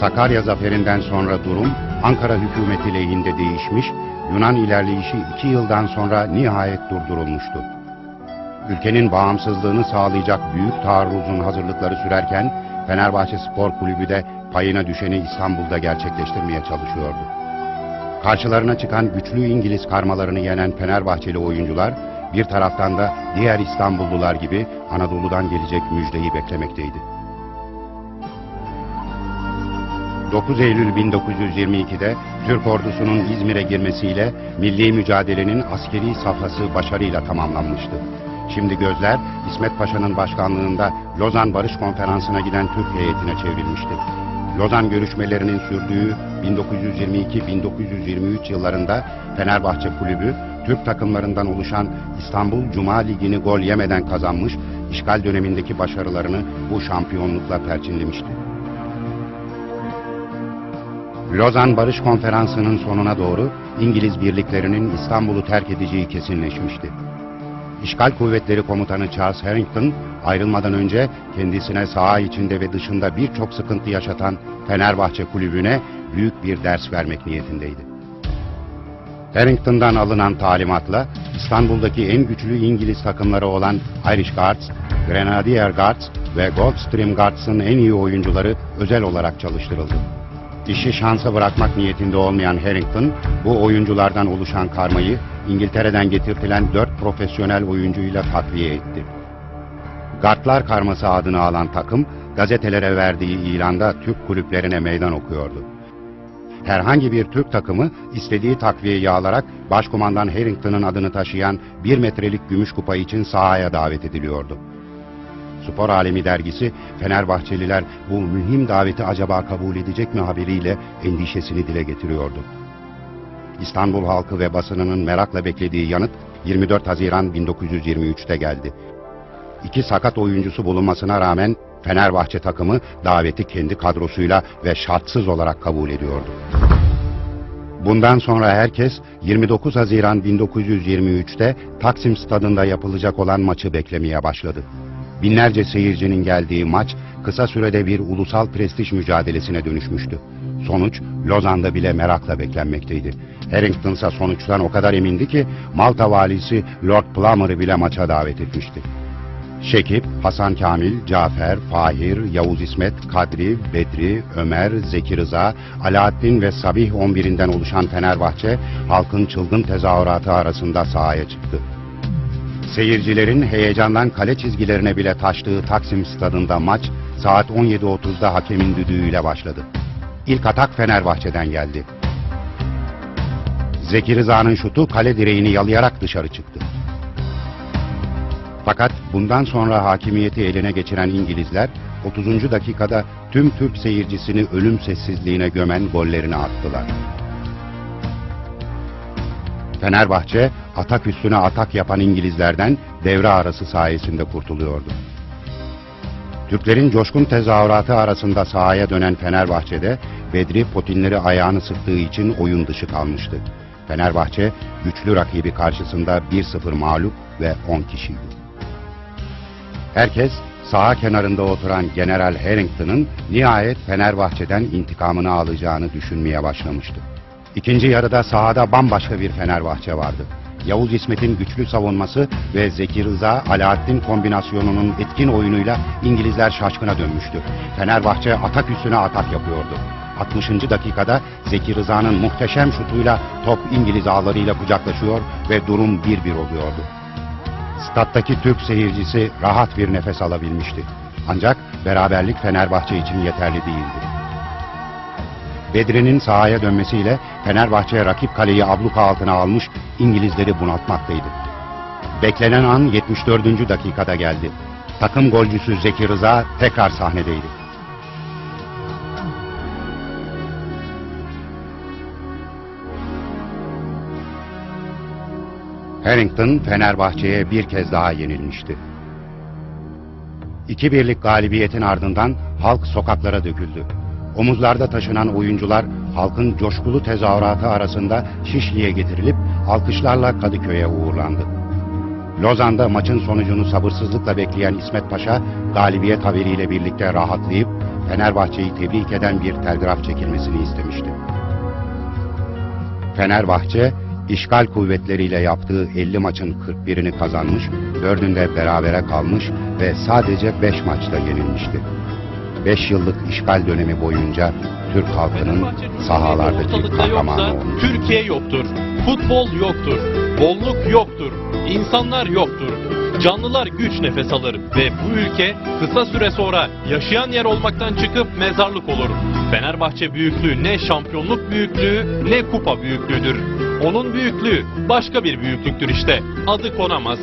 Sakarya zaferinden sonra durum Ankara hükümeti lehinde değişmiş, Yunan ilerleyişi iki yıldan sonra nihayet durdurulmuştu. Ülkenin bağımsızlığını sağlayacak büyük taarruzun hazırlıkları sürerken Fenerbahçe Spor Kulübü de payına düşeni İstanbul'da gerçekleştirmeye çalışıyordu. Karşılarına çıkan güçlü İngiliz karmalarını yenen Fenerbahçeli oyuncular bir taraftan da diğer İstanbullular gibi Anadolu'dan gelecek müjdeyi beklemekteydi. 9 Eylül 1922'de Türk ordusunun İzmir'e girmesiyle milli mücadelenin askeri safhası başarıyla tamamlanmıştı. Şimdi gözler İsmet Paşa'nın başkanlığında Lozan Barış Konferansı'na giden Türk heyetine çevrilmişti. Lozan görüşmelerinin sürdüğü 1922-1923 yıllarında Fenerbahçe Kulübü Türk takımlarından oluşan İstanbul Cuma Ligi'ni gol yemeden kazanmış, işgal dönemindeki başarılarını bu şampiyonlukla perçinlemişti. Lozan Barış Konferansı'nın sonuna doğru İngiliz birliklerinin İstanbul'u terk edeceği kesinleşmişti. İşgal Kuvvetleri Komutanı Charles Harrington ayrılmadan önce kendisine saha içinde ve dışında birçok sıkıntı yaşatan Fenerbahçe kulübüne büyük bir ders vermek niyetindeydi. Harrington'dan alınan talimatla İstanbul'daki en güçlü İngiliz takımları olan Irish Guards, Grenadier Guards ve Goldstream Guards'ın en iyi oyuncuları özel olarak çalıştırıldı. İşi şansa bırakmak niyetinde olmayan Harrington, bu oyunculardan oluşan karmayı İngiltere'den getirtilen dört profesyonel oyuncuyla takviye etti. Gardlar karması adını alan takım, gazetelere verdiği ilanda Türk kulüplerine meydan okuyordu. Herhangi bir Türk takımı istediği takviyeyi alarak Başkumandan Harrington'ın adını taşıyan bir metrelik gümüş kupa için sahaya davet ediliyordu. Spor Alemi dergisi Fenerbahçeliler bu mühim daveti acaba kabul edecek mi haberiyle endişesini dile getiriyordu. İstanbul halkı ve basınının merakla beklediği yanıt 24 Haziran 1923'te geldi. İki sakat oyuncusu bulunmasına rağmen Fenerbahçe takımı daveti kendi kadrosuyla ve şartsız olarak kabul ediyordu. Bundan sonra herkes 29 Haziran 1923'te Taksim Stadında yapılacak olan maçı beklemeye başladı. Binlerce seyircinin geldiği maç kısa sürede bir ulusal prestij mücadelesine dönüşmüştü. Sonuç Lozan'da bile merakla beklenmekteydi. Harrington ise sonuçtan o kadar emindi ki Malta valisi Lord Plummer'ı bile maça davet etmişti. Şekip, Hasan Kamil, Cafer, Fahir, Yavuz İsmet, Kadri, Bedri, Ömer, Zeki Rıza, Alaaddin ve Sabih 11'inden oluşan Fenerbahçe halkın çılgın tezahüratı arasında sahaya çıktı. Seyircilerin heyecandan kale çizgilerine bile taştığı Taksim Stadında maç saat 17.30'da hakemin düdüğüyle başladı. İlk atak Fenerbahçe'den geldi. Zeki Rıza'nın şutu kale direğini yalayarak dışarı çıktı. Fakat bundan sonra hakimiyeti eline geçiren İngilizler 30. dakikada tüm Türk seyircisini ölüm sessizliğine gömen gollerini attılar. Fenerbahçe atak üstüne atak yapan İngilizlerden devre arası sayesinde kurtuluyordu. Türklerin coşkun tezahüratı arasında sahaya dönen Fenerbahçe'de Bedri Potinleri ayağını sıktığı için oyun dışı kalmıştı. Fenerbahçe güçlü rakibi karşısında 1-0 mağlup ve 10 kişiydi. Herkes saha kenarında oturan General Harrington'ın nihayet Fenerbahçe'den intikamını alacağını düşünmeye başlamıştı. İkinci yarıda sahada bambaşka bir Fenerbahçe vardı. Yavuz İsmet'in güçlü savunması ve Zeki Rıza Alaaddin kombinasyonunun etkin oyunuyla İngilizler şaşkına dönmüştü. Fenerbahçe atak üstüne atak yapıyordu. 60. dakikada Zeki Rıza'nın muhteşem şutuyla top İngiliz ağlarıyla kucaklaşıyor ve durum 1-1 oluyordu. Stat'taki Türk seyircisi rahat bir nefes alabilmişti. Ancak beraberlik Fenerbahçe için yeterli değildi. Bedri'nin sahaya dönmesiyle Fenerbahçe rakip kaleyi abluka altına almış İngilizleri bunaltmaktaydı. Beklenen an 74. dakikada geldi. Takım golcüsü Zeki Rıza tekrar sahnedeydi. Harrington Fenerbahçe'ye bir kez daha yenilmişti. İki birlik galibiyetin ardından halk sokaklara döküldü. Omuzlarda taşınan oyuncular halkın coşkulu tezahüratı arasında Şişli'ye getirilip alkışlarla Kadıköy'e uğurlandı. Lozan'da maçın sonucunu sabırsızlıkla bekleyen İsmet Paşa galibiyet haberiyle birlikte rahatlayıp Fenerbahçe'yi tebrik eden bir telgraf çekilmesini istemişti. Fenerbahçe, işgal kuvvetleriyle yaptığı 50 maçın 41'ini kazanmış, 4'ünde berabere kalmış ve sadece 5 maçta yenilmişti. 5 yıllık işgal dönemi boyunca Türk halkının sahalardaki kahramanı olmuş. Türkiye yoktur. Futbol yoktur. Bolluk yoktur. İnsanlar yoktur. Canlılar güç nefes alır ve bu ülke kısa süre sonra yaşayan yer olmaktan çıkıp mezarlık olur. Fenerbahçe büyüklüğü ne şampiyonluk büyüklüğü ne kupa büyüklüğüdür. Onun büyüklüğü başka bir büyüklüktür işte. Adı konamaz.